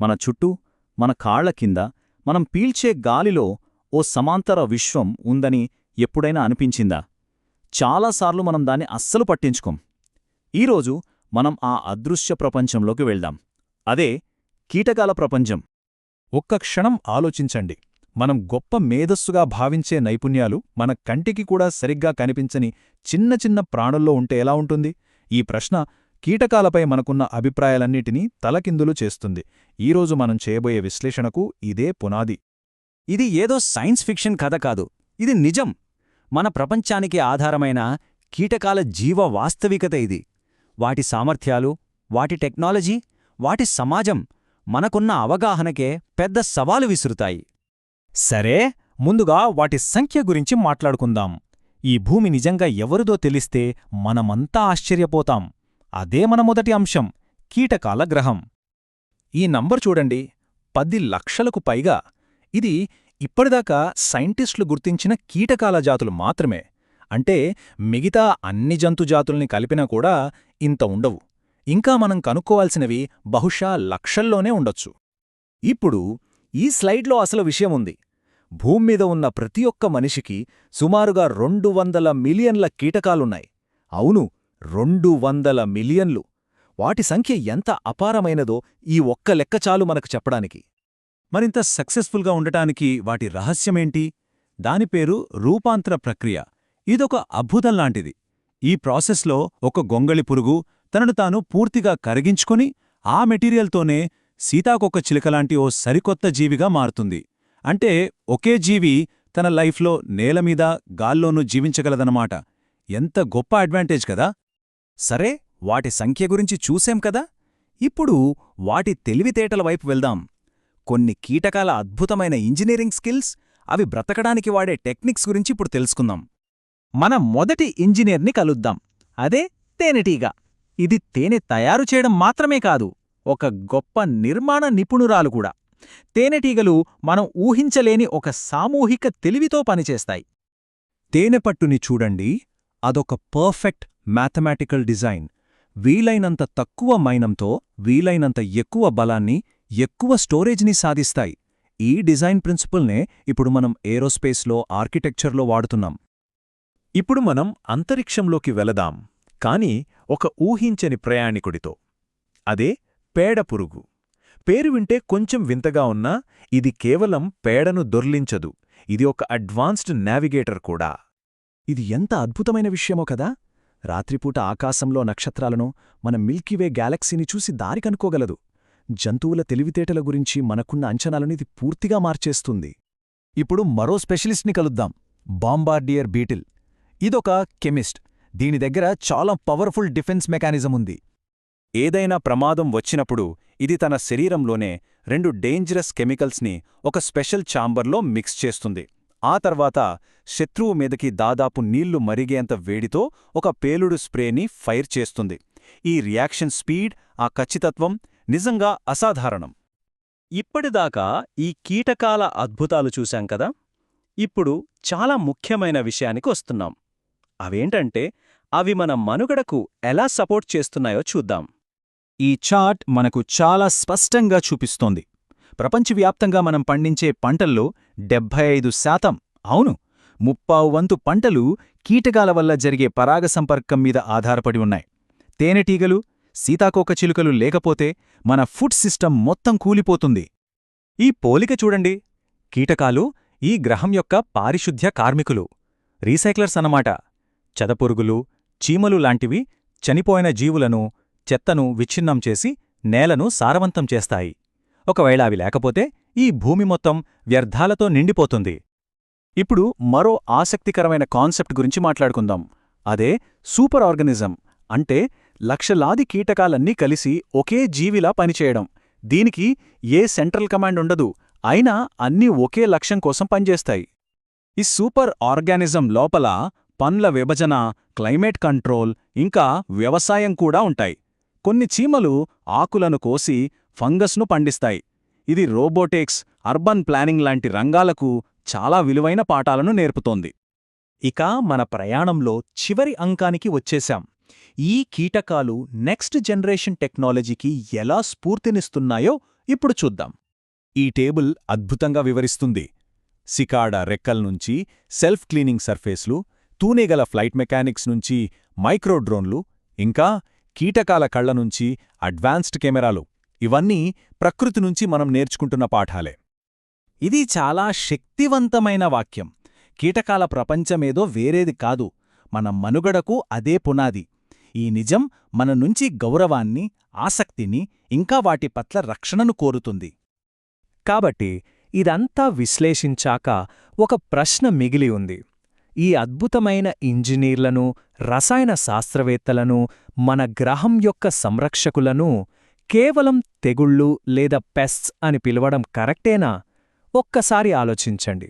మన చుట్టూ మన కాళ్ళ కింద మనం పీల్చే గాలిలో ఓ సమాంతర విశ్వం ఉందని ఎప్పుడైనా అనిపించిందా? చాలాసార్లు మనం దాన్ని అస్సలు పట్టించుకోం. ఈరోజు మనం ఆ అదృశ్య ప్రపంచంలోకి వెళ్దాం. అదే కీటకాల ప్రపంచం. ఒక్క క్షణం ఆలోచించండి. మనం గొప్ప మేధస్సుగా భావించే నైపుణ్యాలు మన కంటికి కూడా సరిగ్గా కనిపించని చిన్న చిన్న ప్రాణుల్లో ఉంటే ఎలా ఉంటుంది? ఈ ప్రశ్న కీటకాలపై మనకున్న అభిప్రాయాలన్నిటినీ తలకిందులు చేస్తుంది. ఈరోజు మనం చేయబోయే విశ్లేషణకు ఇదే పునాది. ఇది ఏదో సైన్స్ ఫిక్షన్ కథ కాదు. ఇది నిజం. మన ప్రపంచానికి ఆధారమైన కీటకాల జీవ వాస్తవికత ఇది. వాటి సామర్థ్యాలు వాటి టెక్నాలజీ వాటి సమాజం మనకున్న అవగాహనకే పెద్ద సవాలు విసురుతాయి. సరే ముందుగా వాటి సంఖ్య గురించి మాట్లాడుకుందాం. ఈ భూమి నిజంగా ఎవరిదో తెలిస్తే మనమంతా ఆశ్చర్యపోతాం. అదే మన మొదటి అంశం కీటకాల గ్రహం. ఈ నంబర్ చూడండి పది లక్షలకు పైగా. ఇది ఇప్పటిదాకా సైంటిస్టులు గుర్తించిన కీటకాల జాతులు మాత్రమే. అంటే మిగతా అన్ని జంతుజాతుల్ని కలిపినా కూడా ఇంత ఉండవు. ఇంకా మనం కనుక్కోవాల్సినవి బహుశా లక్షల్లోనే ఉండొచ్చు. ఇప్పుడు ఈ స్లైడ్లో అసలు విషయం ఉంది. భూమ్మీద ఉన్న ప్రతి ఒక్క మనిషికి సుమారుగా రెండు వందల మిలియన్ల కీటకాలున్నాయి. అవును రెండు వందల మిలియన్లు. వాటి సంఖ్య ఎంత అపారమైనదో ఈ ఒక్క లెక్క చాలు మనకు చెప్పడానికి. మరింత సక్సెస్ఫుల్గా ఉండటానికి వాటి రహస్యమేంటి? దాని పేరు రూపాంతర ప్రక్రియ. ఇదొక అద్భుతం లాంటిది. ఈ ప్రాసెస్లో ఒక గొంగళి పురుగు తనను తాను పూర్తిగా కరిగించుకొని ఆ మెటీరియల్తోనే సీతాకొక్క చిలుకలాంటి ఓ సరికొత్త జీవిగా మారుతుంది. అంటే ఒకే జీవి తన లైఫ్లో నేలమీద గాల్లోనూ జీవించగలదనమాట ఎంత గొప్ప అడ్వాంటేజ్ కదా! సరే వాటి సంఖ్య గురించి చూశాం కదా? ఇప్పుడు వాటి తెలివితేటల వైపు వెళ్దాం. కొన్ని కీటకాల అద్భుతమైన ఇంజనీరింగ్ స్కిల్స్ అవి బ్రతకడానికి వాడే టెక్నిక్స్ గురించి ఇప్పుడు తెలుసుకుందాం. మన మొదటి ఇంజనీర్ని కలుద్దాం. అదే తేనెటీగ. ఇది తేనె తయారు చేయడం మాత్రమే కాదు ఒక గొప్ప నిర్మాణ నిపుణురాలు కూడా. తేనెటీగలు మనం ఊహించలేని ఒక సామూహిక తెలివితో పనిచేస్తాయి. తేనెపట్టుని చూడండి. అదొక పర్ఫెక్ట్ మ్యాథమెటికల్ డిజైన్. వీలైనంత తక్కువ మైనంతో వీలైనంత ఎక్కువ బలాన్ని ఎక్కువ స్టోరేజ్ని సాధిస్తాయి. ఈ డిజైన్ ప్రిన్సిపల్నే ఇప్పుడు మనం ఏరోస్పేస్లో ఆర్కిటెక్చర్లో వాడుతున్నాం. ఇప్పుడు మనం అంతరిక్షంలోకి వెళదాం. కాని ఒక ఊహించని ప్రయాణికుడితో. అదే పేడపురుగు పేరు వింటే కొంచెం వింతగా ఉన్నా ఇది కేవలం పేడను దొర్లించదు. ఇది ఒక అడ్వాన్స్డ్ నావిగేటర్ కూడా. ఇది ఎంత అద్భుతమైన విషయమో కదా! రాత్రిపూట ఆకాశంలో నక్షత్రాలను మన మిల్కీవే గ్యాలక్సీని చూసి దారి కనుకోగలదు జంతువుల తెలివితేటల గురించి మనకున్న అంచనాలను ఇది పూర్తిగా మార్చేస్తుంది. ఇప్పుడు మరో స్పెషలిస్ట్ని కలుద్దాం. Bombardier beetle. ఇదొక కెమిస్ట్. దీని దగ్గర చాలా పవర్ఫుల్ డిఫెన్స్ మెకానిజం ఉంది. ఏదైనా ప్రమాదం వచ్చినప్పుడు ఇది తన శరీరంలోనే రెండు డేంజరస్ కెమికల్స్ని ఒక స్పెషల్ ఛాంబర్లో మిక్స్ చేస్తుంది. ఆ తర్వాత శత్రువు మీదకి దాదాపు నీళ్ళు మరిగేంత వేడితో ఒక పేలుడు స్ప్రేని ఫైర్ చేస్తుంది. ఈ రియాక్షన్ స్పీడ్ ఆ ఖచ్చితత్వం నిజంగా అసాధారణం. ఇప్పటిదాకా ఈ కీటకాల అద్భుతాలు చూశాం కదా? ఇప్పుడు చాలా ముఖ్యమైన విషయానికి వస్తున్నాం. అవేంటంటే అవి మన మనుగడకు ఎలా సపోర్ట్ చేస్తున్నాయో చూద్దాం. ఈ చార్ట్ మనకు చాలా స్పష్టంగా చూపిస్తోంది. ప్రపంచవ్యాప్తంగా మనం పండించే పంటల్లో డెబ్భై ఐదు శాతం అవును. ముప్పావు వంతు పంటలు కీటకాల వల్ల జరిగే పరాగ సంపర్కం మీద ఆధారపడి ఉన్నాయి. తేనెటీగలు సీతాకోకచిలుకలు లేకపోతే మన ఫుడ్ సిస్టమ్ మొత్తం కూలిపోతుంది. ఈ పోలిక చూడండి. కీటకాలు ఈ గ్రహం యొక్క పారిశుద్ధ్య కార్మికులు. రీసైక్లర్స్ అన్నమాట. చదపురుగులు చీమలు లాంటివి చనిపోయిన జీవులను చెత్తను విచ్ఛిన్నం చేసి నేలను సారవంతం చేస్తాయి. ఒకవేళ అవి లేకపోతే ఈ భూమి మొత్తం వ్యర్థాలతో నిండిపోతుంది. ఇప్పుడు మరో ఆసక్తికరమైన కాన్సెప్ట్ గురించి మాట్లాడుకుందాం. అదే సూపర్ ఆర్గనిజం అంటే లక్షలాది కీటకాలన్నీ కలిసి ఒకే జీవిలా పనిచేయడం. దీనికి ఏ సెంట్రల్ కమాండ్ ఉండదు అయినా అన్నీ ఒకే లక్ష్యం కోసం పనిచేస్తాయి. ఈ సూపర్ ఆర్గానిజం లోపల పండ్ల విభజన క్లైమేట్ కంట్రోల్ ఇంకా వ్యవసాయం కూడా ఉంటాయి. కొన్ని చీమలు ఆకులను కోసి ఫంగస్ను పండిస్తాయి. ఇది రోబోటిక్స్ అర్బన్ ప్లానింగ్ లాంటి రంగాలకు చాలా విలువైన పాఠాలను నేర్పుతోంది. ఇక మన ప్రయాణంలో చివరి అంకానికి వచ్చేశాం. ఈ కీటకాలు నెక్స్ట్ జనరేషన్ టెక్నాలజీకి ఎలా స్ఫూర్తినిస్తున్నాయో ఇప్పుడు చూద్దాం. ఈ టేబుల్ అద్భుతంగా వివరిస్తుంది. సికాడా రెక్కల్నుంచి సెల్ఫ్ క్లీనింగ్ సర్ఫేస్లు తూనేగల ఫ్లైట్ మెకానిక్స్ నుంచి మైక్రోడ్రోన్లు ఇంకా కీటకాల కళ్ళ నుంచి అడ్వాన్స్డ్ కెమెరాలు. ఇవన్నీ ప్రకృతి నుంచి మనం నేర్చుకుంటున్న పాఠాలే. ఇది చాలా శక్తివంతమైన వాక్యం. కీటకాల ప్రపంచమేదో వేరేది కాదు. మన మనుగడకు అదే పునాది. ఈ నిజం మన నుంచి గౌరవాన్ని ఆసక్తిని ఇంకా వాటి పట్ల రక్షణను కోరుతుంది. కాబట్టి ఇదంతా విశ్లేషించాక ఒక ప్రశ్న మిగిలి ఉంది. ఈ అద్భుతమైన ఇంజనీర్లను రసాయన శాస్త్రవేత్తలను మన గ్రహం యొక్క సంరక్షకులను కేవలం తెగుళ్ళు లేదా పెస్ట్స్ అని పిలవడం కరెక్టేనా? ఒక్కసారి ఆలోచించండి.